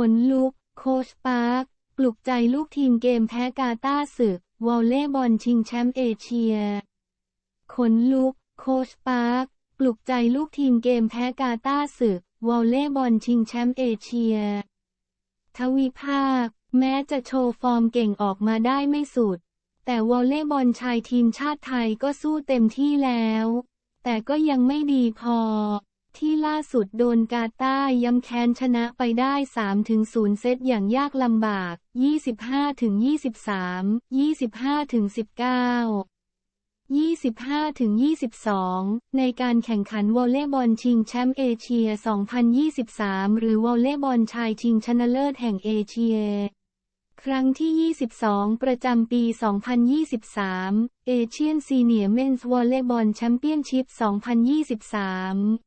ขนลุก โคชปาร์คปลุกใจลูกทีมเกมแพ้กาตาร์ศึก วอลเล่บอลชิงแชมป์เอเชีย ขนลุก โคชปาร์คปลุกใจลูกทีมเกมแพ้กาตาร์ศึก วอลเล่บอลชิงแชมป์เอเชีย ทวีภาค แม้จะโชว์ฟอร์มเก่งออกมาได้ไม่สุด แต่วอลเล่บอลชายทีมชาติไทยก็สู้เต็มที่แล้ว แต่ก็ยังไม่ดีพอ ที่ล่าสุดโดนกาตาร์ย้ำแค้นชนะไปได้ 3-0 เซตอย่างยากลำบาก 25-23 25-19 25-22 ในการแข่งขันวอลเลย์บอลชิงแชมป์เอเชีย 2023 หรือวอลเลย์บอลชายชิงชนะเลิศแห่งเอเชีย ครั้งที่ 22 ประจำปี 2023 เอเชียนซีเนียร์เมนส์วอลเลย์บอลแชมเปี้ยนชิพ 2023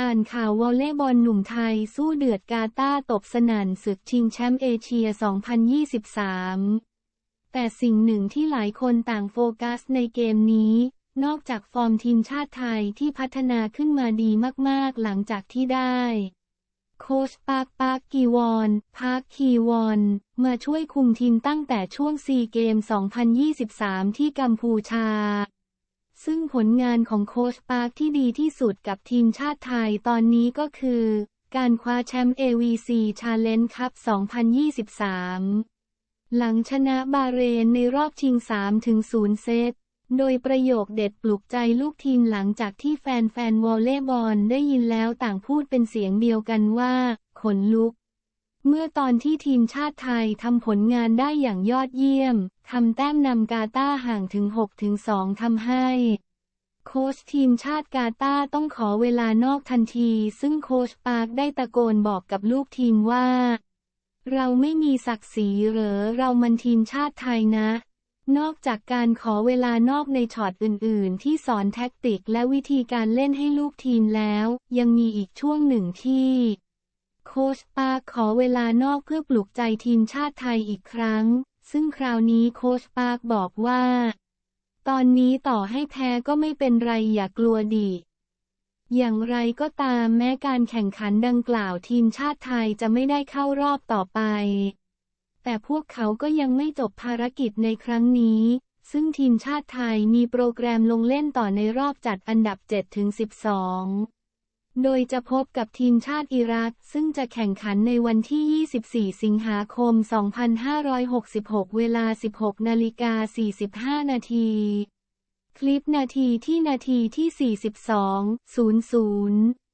อ่านข่าววอลเลย์บอลหนุ่มไทยสู้เดือดกาตาตบสนั่นศึกชิงแชมป์เอเชีย 2023 แต่สิ่งหนึ่งที่หลายคนต่างโฟกัสในเกมนี้ นอกจากฟอร์มทีมชาติไทยที่พัฒนาขึ้นมาดีมากๆหลังจากที่ได้ โค้ชปาร์คปาร์คกีวอนพาร์คคีวอน มาช่วยคุมทีมตั้งแต่ช่วงซีเกม 2023 ที่กัมพูชา ซึ่งผลงานของโค้ชปาร์คที่ดีที่สุดกับทีมชาติไทยตอนนี้ก็คือ การคว้าแชมป์ AVC Challenge Cup 2023 หลังชนะบาเรนในรอบชิง 3-0 เซต โดยประโยคเด็ดปลุกใจลูกทีมหลังจากที่แฟนๆวอลเลย์บอลได้ยินแล้วต่างพูดเป็นเสียงเดียวกันว่า ขนลุก เมื่อตอนที่ทีมชาติไทยทำผลงานได้อย่างยอดเยี่ยม ทำแต้มนำกาตาร์ห่างถึง 6-2 ทำให้ โค้ชทีมชาติกาตาร์ต้องขอเวลานอกทันที ซึ่งโค้ชปาร์คได้ตะโกนบอกกับลูกทีมว่า เราไม่มีศักดิ์ศรีหรอเรามันทีมชาติไทยนะ นอกจากการขอเวลานอกในช็อตอื่น ๆ ที่สอนแท็กติกและวิธีการเล่นให้ลูกทีมแล้ว ยังมีอีกช่วงหนึ่งที่ โค้ชปาขอเวลานอกเพื่อปลุกใจทีมชาติไทยอีกครั้ง ซึ่งคราวนี้โค้ชปาบอกว่า ตอนนี้ต่อให้แพ้ก็ไม่เป็นไรอย่ากลัวดิอย่างไรก็ตามแม้การแข่งขันดังกล่าวทีมชาติไทยจะไม่ได้เข้ารอบต่อไป แต่พวกเขาก็ยังไม่จบภารกิจในครั้งนี้ ซึ่งทีมชาติไทยมีโปรแกรมลงเล่นต่อในรอบจัดอันดับ 7-12 โดยจะพบกับทีมชาติอิรัก ซึ่งจะแข่งขันในวันที่ 24 สิงหาคม 2566 เวลา 16 นาฬิกา 45 นาที คลิปนาทีที่นาทีที่ 42 00